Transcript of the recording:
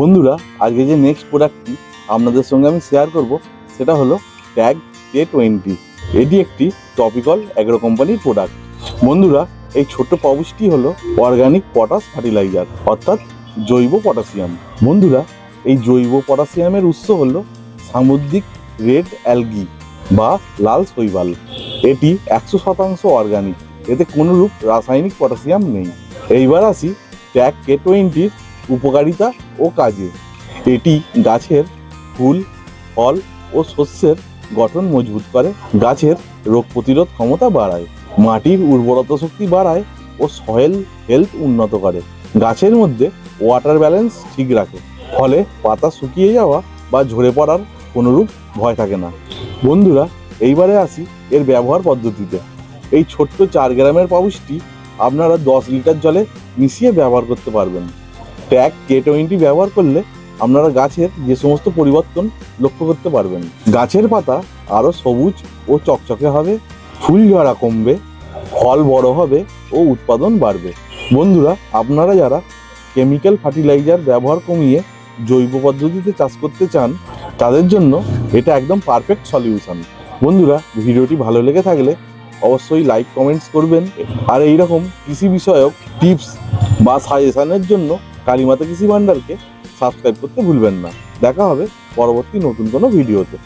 বন্ধুরা আজকে যে নেক্সট প্রোডাক্টটি আপনাদের সঙ্গে আমি শেয়ার করব, সেটা হলো ট্যাগ কে টোয়েন্টি এটি একটি টপিক্যাল অ্যাগ্রো কোম্পানির প্রোডাক্ট বন্ধুরা, এই ছোট্ট পাউচটি হলো অর্গানিক পটাশ ফার্টিলাইজার অর্থাৎ জৈব পটাশিয়াম বন্ধুরা, এই জৈব পটাশিয়ামের উৎস হলো সামুদ্রিক রেড অ্যালগি বা লাল শৈবাল। এটি একশো শতাংশ অর্গানিক এতে কোনোরূপ রাসায়নিক পটাশিয়াম নেই। এইবার আসি ট্যাগ কে টোয়েন্টির উপকারিতা ও কাজে। এটি গাছের ফুল, ফল ও শস্যের গঠন মজবুত করে, গাছের রোগ প্রতিরোধ ক্ষমতা বাড়ায়, মাটির উর্বরতা শক্তি বাড়ায় ও সয়েল হেলথ উন্নত করে। গাছের মধ্যে ওয়াটার ব্যালেন্স ঠিক রাখে, ফলে পাতা শুকিয়ে যাওয়া বা ঝরে পড়ার কোনোরূপ ভয় থাকে না। বন্ধুরা, এইবারে আসি এর ব্যবহার পদ্ধতিতে। এই ছোট্ট চার গ্রামের পাউচটি আপনারা দশ লিটার জলে মিশিয়ে ব্যবহার করতে পারবেন। ট্যাগ কে টোয়েন্টি ব্যবহার করলে আপনারা গাছের যে সমস্ত পরিবর্তন লক্ষ্য করতে পারবেন। গাছের পাতা আরও সবুজ ও চকচকে হবে, ফুল ঝরা কমবে, ফল বড় হবে ও উৎপাদন বাড়বে। বন্ধুরা, আপনারা যারা কেমিক্যাল ফার্টিলাইজার ব্যবহার কমিয়ে জৈব পদ্ধতিতে চাষ করতে চান, তাদের জন্য এটা একদম পারফেক্ট সলিউশন। বন্ধুরা, ভিডিওটি ভালো লেগে থাকলে অবশ্যই লাইক, কমেন্টস করবেন। আর এইরকম কৃষি বিষয়ক টিপস বা সাজেশনের জন্য কালীমাতা কৃষি ভাণ্ডারকে সাবস্ক্রাইব করতে ভুলবেন না। দেখা হবে পরবর্তী নতুন কোনো ভিডিওতে।